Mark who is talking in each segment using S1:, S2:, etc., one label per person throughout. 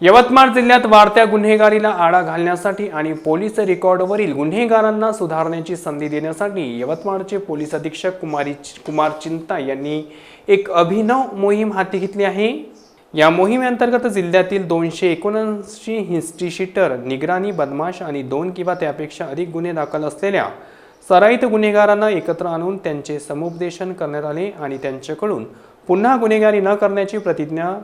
S1: यवतमाळ जिल्ह्यात वाढत्या गुन्हेगारीला आळा घालण्यासाठी आणि पोलीस रेकॉर्डवरील गुन्हेगारांना सुधारण्याची संधी देण्यासाठी यवतमाळचे पोलीस अधीक्षक कुमारी कुमार चिंता यांनी एक अभिनव मोहीम हाती घेतली आहे. या मोहिमेअंतर्गत जिल्ह्यातील दोनशे एकोणऐंशी हिस्ट्रीशीटर निगराणी बदमाश आणि दोन किंवा त्यापेक्षा अधिक गुन्हे दाखल असलेल्या सराईत गुन्हेगारांना एकत्र आणून त्यांचे समुपदेशन करण्यात आले आणि त्यांच्याकडून पुन्हा गुन्हेगारी न करण्याची प्रतिज्ञा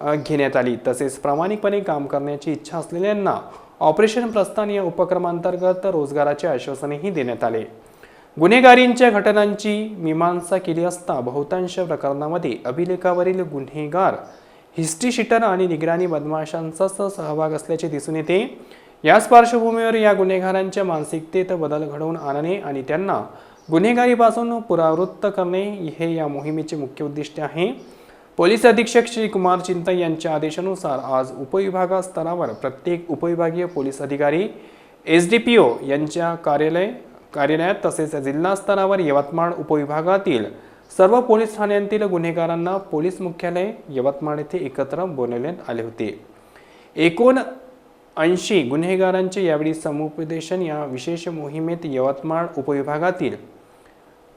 S1: घेण्यात आली. तसेच प्रामाणिकपणे काम करण्याची इच्छा असलेल्यांना ऑपरेशन प्रस्थान या उपक्रमांतर्गत रोजगाराचे आश्वासनही देण्यात आले. गुन्हेगारींच्या घटनांची मीमांसा केली असता बहुतांश प्रकरणामध्ये अभिलेखावरील गुन्हेगार हिस्ट्रीशीटर आणि निगराणी बदमाशांचाच सहभाग असल्याचे दिसून येते. याच पार्श्वभूमीवर या गुन्हेगारांच्या मानसिकतेत बदल घडवून आणणे आणि त्यांना गुन्हेगारीपासून पुरावृत्त करणे हे या मोहिमेचे मुख्य उद्दिष्ट आहे. पोलीस अधीक्षक श्री कुमार चिंता यांच्या आदेशानुसार आज उपविभागास्तरावर प्रत्येक उपविभागीय पोलीस अधिकारी एस डी पी ओ यांच्या कार्यालय कार्यालयात तसेच जिल्हा स्तरावर यवतमाळ उपविभागातील सर्व पोलीस ठाण्यांतील गुन्हेगारांना पोलीस मुख्यालय यवतमाळ येथे एकत्र बोलवण्यात आले होते. एकूण ऐंशी गुन्हेगारांचे यावेळी समुपदेशन या विशेष मोहिमेत यवतमाळ उपविभागातील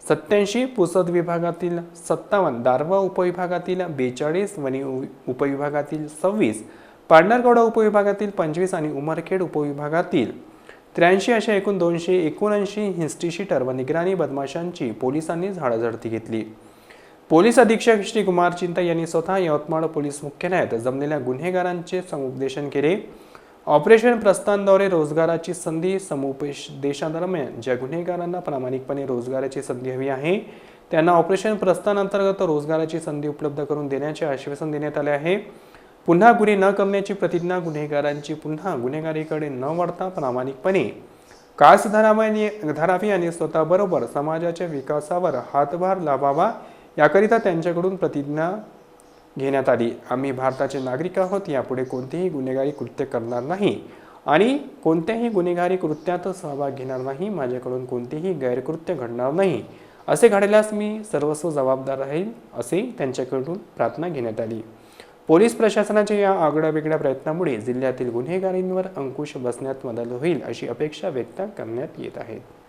S1: सत्याऐंशी पुसद विभागातील सत्तावन्न दारवा उपविभागातील बेचाळीस वणी उ- उपविभागातील सव्वीस पांढरगौडा उपविभागातील पंचवीस आणि उमरखेड उपविभागातील त्र्याऐंशी अशा एकूण दोनशे एकोणऐंशी हिस्ट्री व निगराणी बदमाशांची पोलिसांनी झाडाझडती घेतली. पोलीस अधीक्षक श्री कुमार चिंता यांनी स्वतः यवतमाळ पोलीस मुख्यालयात जमलेल्या गुन्हेगारांचे समुपदेशन केले. ऑपरेशन प्रस्थानद्वारे रोजगाराची संधी समुपेश देशादरम्यान ज्या गुन्हेगारांना प्रामाणिकपणे रोजगाराची संधी हवी आहे त्यांना ऑपरेशन प्रस्थान अंतर्गत रोजगाराची संधी उपलब्ध करून देण्याचे आश्वासन देण्यात आले आहे. पुन्हा गुन्हे न करण्याची प्रतिज्ञा गुन्हेगारांची पुन्हा गुन्हेगारीकडे न वळता प्रामाणिकपणे. कास धरावी धरावी आणि स्वतःबरोबर समाजाच्या विकासावर हातभार लावावा याकरिता त्यांच्याकडून प्रतिज्ञा घेण्यात आली. आम्ही भारताचे नागरिक आहोत यापुढे कोणतेही गुन्हेगारी कृत्य करणार नाही. आणि कोणत्याही गुन्हेगारी कृत्यात सहभाग घेणार नाही माझ्याकडून कोणतेही गैरकृत्य घडणार नाही. असे घडल्यास मी सर्वस्व जबाबदार राहील असे त्यांच्याकडून प्रार्थना घेण्यात आली. पोलीस प्रशासनाच्या या आगळ्यावेगळ्या प्रयत्नामुळे जिल्ह्यातील गुन्हेगारींवर अंकुश बसण्यात मदत होईल अशी अपेक्षा व्यक्त करण्यात येत आहे.